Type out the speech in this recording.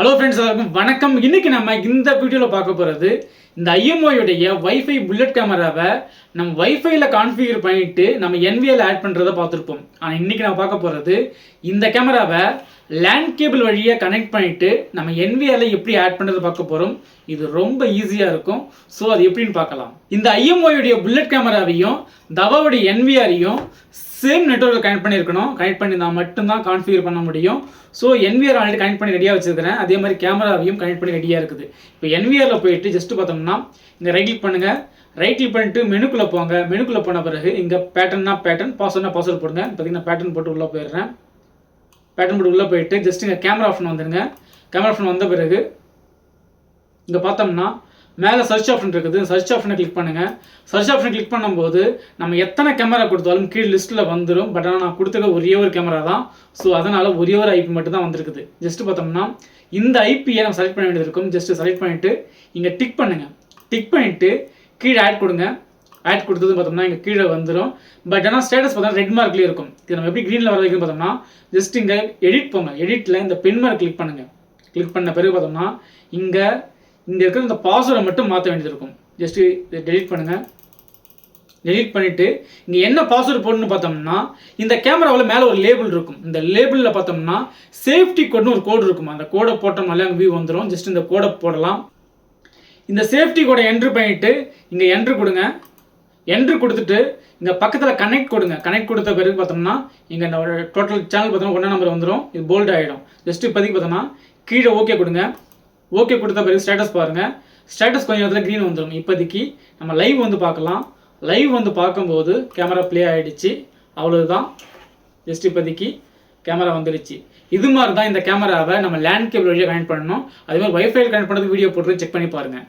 Hello friends எல்லாருக்கும் வணக்கம். இன்னைக்கு நம்ம இந்த வீடியோவில் பார்க்க போகிறது இந்த ஐஎம்ஓயுடைய வைஃபை புல்லட் கேமராவை நம்ம வைஃபைல கான்ஃபிகர் பண்ணிட்டு நம்ம என்விஎல் ஆட் பண்ணுறதை பார்த்துருப்போம். ஆனால் இன்னைக்கு நம்ம பார்க்க போகிறது இந்த கேமராவை லேண்ட் கேபிள் வழியாக கனெக்ட் பண்ணிட்டு நம்ம NVL எப்படி ஆட் பண்ணுறது பார்க்க போகிறோம் இது ரொம்ப ஈஸியாக இருக்கும். ஸோ அது எப்படின்னு பார்க்கலாம். இந்த ஐஎம்ஓயுடைய புல்லட் கேமராவையும் தவாவுடைய என்விஆரையும் சேம் நெட்ஒர்க்கில் கனெக்ட் பண்ணியிருக்கணும். கனெக்ட் பண்ணியிருந்தால் மட்டும்தான் கான்ஃபிகர் பண்ண முடியும். ஸோ என்விஆர் ஆல்ரெடி கனெக்ட் பண்ணி ரெடியாக வச்சுருக்கிறேன். அதே மாதிரி கேமராவையும் கனெக்ட் பண்ணி ரெடியாக இருக்குது. இப்போ என்விஆரில் போயிட்டு ஜஸ்ட் பார்த்தோம்னா இங்கே ரைட் கிளிக் பண்ணுங்கள் ரைட் கிளிக் பண்ணிட்டு மெனுக்குள்ளே போங்க. மெனுக்குள்ளே போன பிறகு இங்கே பேட்டர்னா பேட்டர்ன் பாஸ்வேர்ட்னா பாஸ்வேர்ட் போடுங்க. பார்த்தீங்கன்னா பேட்டர்ன் போட்டு உள்ளே போயிடுறேன். பேட்டர்ன் போட்டு உள்ளே போயிட்டு ஜஸ்ட் இங்கே கேமரா ஆப்ஷன் வந்துடுங்க கேமரா ஆப்ஷன் வந்த பிறகு இங்கே பார்த்தோம்னா மேலே சர்ச் ஆப்ஷன் இருக்குது. சர்ச் ஆப்ஷனை கிளிக் பண்ணுங்கள் சர்ச் ஆப்ஷன் கிளிக் பண்ணும்போது நம்ம எத்தனை கேமரா கொடுத்தாலும் கீழே லிஸ்ட்டில் வந்துடும் பட் ஆனால் நான் கொடுத்துருக்க ஒரே ஒரு கேமரா தான். ஸோ அதனால் ஒரே ஒரு ஐபி மட்டும் தான் வந்திருக்குது. ஜஸ்ட் பார்த்தோம்னா இந்த ஐபியை நம்ம செலக்ட் பண்ண வேண்டியது இருக்கும். ஜஸ்ட் செலக்ட் பண்ணிவிட்டு இங்கே டிக் பண்ணுங்கள் டிக் பண்ணிவிட்டு கீழே ஆட் கொடுங்க. ஆட் கொடுத்தது பார்த்தோம்னா இங்கே கீழே வந்துடும் பட் ஆனால் ஸ்டேட்டஸ் பார்த்தா ரெட் மார்க்லேயே இருக்கும். இது நம்ம எப்படி க்ரீனில் வர வைக்கணும் பார்த்தோம்னா ஜஸ்ட் இங்கே எடிட் போங்க. எடிட்டில் இந்த பென் மார்க் கிளிக் பண்ணுங்கள் கிளிக் பண்ண பிறகு பார்த்தோம்னா இங்கே இங்கே இருக்கிற இந்த பாஸ்வேர்டை மட்டும் மாற்ற வேண்டியது இருக்கும். ஜஸ்ட்டு இதை டெலீட் பண்ணுங்கள் டெலீட் பண்ணிவிட்டு இங்கே என்ன பாஸ்வேர்டு போடணும்னு பார்த்தோம்னா இந்த கேமராவில் மேலே ஒரு லேபிள் இருக்கும். இந்த லேபிளில் பார்த்தோம்னா சேஃப்டி கோட்னு ஒரு கோடு இருக்கும். அந்த கோடை போட்டோம்னாலே அங்கே வியூ வந்துடும் ஜஸ்ட் இந்த கோடை போடலாம். இந்த சேஃப்டி கோடை என்ட்ரு பண்ணிவிட்டு இங்கே என்ட்ரு கொடுங்க. என்ட்ரு கொடுத்துட்டு இங்கே பக்கத்தில் கனெக்ட் கொடுங்க. கனெக்ட் கொடுத்த பிறகு பார்த்தோம்னா இங்கே இந்த டோட்டல் சேனல் பார்த்தோம்னா ஒன்றா நம்பர் வந்துடும் இது போல்ட் ஆகிடும் ஜஸ்ட் இப்போதைக்கு பார்த்தோம்னா கீழே ஓகே கொடுங்க. ஓகே கொடுத்த பிறகு ஸ்டேட்டஸ் பாருங்கள் ஸ்டேட்டஸ் கொஞ்சம் நேரத்தில் க்ரீன் வந்துடும் இப்போதைக்கு நம்ம லைவ் வந்து பார்க்கலாம். லைவ் வந்து பார்க்கும்போது கேமரா ப்ளே ஆகிடுச்சு அவ்வளவுதான். ஜஸ்ட் இப்போதைக்கு கேமரா வந்துடுச்சு இது மாதிரி தான் இந்த கேமராவை நம்ம லேண்ட் கேபிள் வழியாக கனெக்ட் பண்ணணும். அதே மாதிரி வைஃபை கனெக்ட் பண்ணுறது வீடியோ போட்டு செக் பண்ணி பாருங்கள்